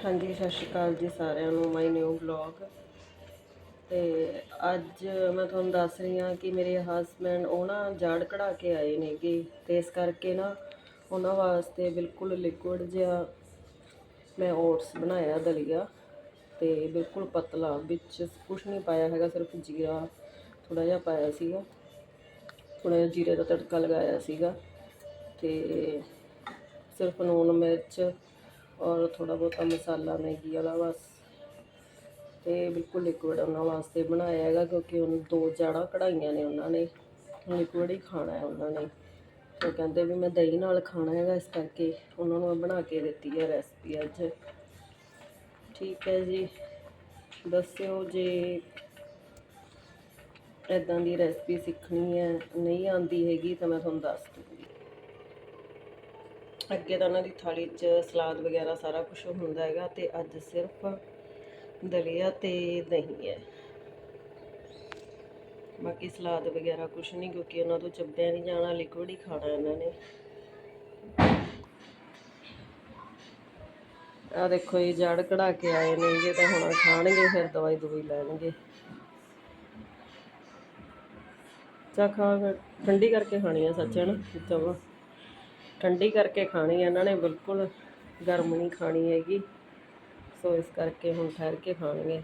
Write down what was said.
ਹਾਂਜੀ, ਸਤਿ ਸ਼੍ਰੀ ਅਕਾਲ ਜੀ ਸਾਰਿਆਂ ਨੂੰ ਮਾਈ ਨਿਊ ਵਲੌਗ ਤੇ ਅੱਜ ਮੈਂ ਤੁਹਾਨੂੰ ਦੱਸ ਰਹੀ ਹਾਂ ਕਿ ਮੇਰੇ ਹਸਬੰਡ ਉਹ ਨਾ ਜਾੜ ਕਢਾ ਕੇ ਆਏ ਨੇਗੇ, ਤੇ ਇਸ ਕਰਕੇ ਨਾ ਉਹਨਾਂ ਵਾਸਤੇ ਬਿਲਕੁਲ ਲਿਕੁਇਡ ਜਿਹਾ ਮੈਂ ਓਟਸ ਬਣਾਇਆ ਦਲੀਆ, ਤੇ ਬਿਲਕੁਲ ਪਤਲਾ, ਵਿੱਚ ਕੁਝ ਨਹੀਂ ਪਾਇਆ ਹੈਗਾ, ਸਿਰਫ ਜੀਰਾ ਥੋੜਾ ਜਿਹਾ ਪਾਇਆ ਸੀਗਾ। ਥੋੜਾ ਜਿਹਾ ਜੀਰੇ ਦਾ ਤੜਕਾ ਲਗਾਇਆ ਸੀਗਾ, ਤੇ ਸਿਰਫ ਨੂਨ ਮਿਰਚ ਔਰ ਥੋੜਾ ਬਹੁਤਾ ਮਸਾਲਾ ਮੈਗੀ ਵਾਲਾ ਬਸ। ਤੇ ਬਿਲਕੁਲ ਲਿਕੁਇਡ ਉਹਨਾਂ ਵਾਸਤੇ ਬਣਾਇਆ ਹੈਗਾ ਕਿਉਂਕਿ ਉਹਨੂੰ ਦੋ ਜਾੜਾਂ ਕਢਾਈਆਂ ਨੇ ਉਹਨਾਂ ਨੇ। ਲਿਕੁਇਡ ਹੀ ਖਾਣਾ ਹੈ ਉਹਨਾਂ ਨੇ। ਉਹ ਕਹਿੰਦੇ ਵੀ ਮੈਂ ਦਹੀਂ ਨਾਲ ਖਾਣਾ ਹੈਗਾ, ਇਸ ਕਰਕੇ ਉਹਨਾਂ ਨੂੰ ਮੈਂ ਬਣਾ ਕੇ ਦਿੱਤੀ ਹੈ ਰੈਸਪੀ ਅੱਜ। ਠੀਕ ਹੈ ਜੀ। ਦੱਸਿਓ ਜੇ ਇਦਾਂ ਦੀ ਰੈਸਪੀ ਸਿੱਖਣੀ ਹੈ, ਨਹੀਂ ਆਂਦੀ ਹੈਗੀ ਤਾਂ ਮੈਂ ਤੁਹਾਨੂੰ ਦੱਸ ਦੂੰਗੀ। ਅੱਗੇ ਤਾਂ ਉਹਨਾਂ ਦੀ ਥਾਲੀ 'ਚ ਸਲਾਦ ਵਗੈਰਾ ਸਾਰਾ ਕੁਝ ਹੁੰਦਾ ਹੈਗਾ ਤੇ ਅੱਜ ਸਿਰਫ ਦਲੀਆ ਤੇ ਦਹੀਂ ਹੈ। ਬਾਕੀ ਸਲਾਦ ਵਗੈਰਾ ਕੁਝ ਨਹੀਂ ਕਿਉਂਕਿ ਉਹਨਾਂ ਤੋਂ ਚੱਬਿਆ ਨਹੀਂ ਜਾਣਾ ਲਿਕੁਇਡ ਹੀ ਖਾਣਾ ਇਹਨਾਂ ਨੇ। ਆ ਦੇਖੋ ਇਹ ਜੜ ਕਢਾ ਕੇ ਆਏ ਨੇ ਇਹ ਤਾਂ ਹੁਣ ਖਾਣਗੇ, ਫਿਰ ਦਵਾਈ ਦਵਾਈ ਲੈਣਗੇ। ਚਾ ਖਾ ਠੰਡੀ ਕਰਕੇ ਖਾਣੀ ਆ ਸੱਚ ਹੈ ਨਾ ਚਵਾ ਠੰਡੀ ਕਰਕੇ ਖਾਣੀ ਹੈ ਇਹਨਾਂ ਨੇ ਬਿਲਕੁਲ ਗਰਮ ਨਹੀਂ ਖਾਣੀ ਹੈਗੀ। ਸੋ ਇਸ ਕਰਕੇ ਹੁਣ ਠਹਿਰ ਕੇ ਖਾਣਗੇ।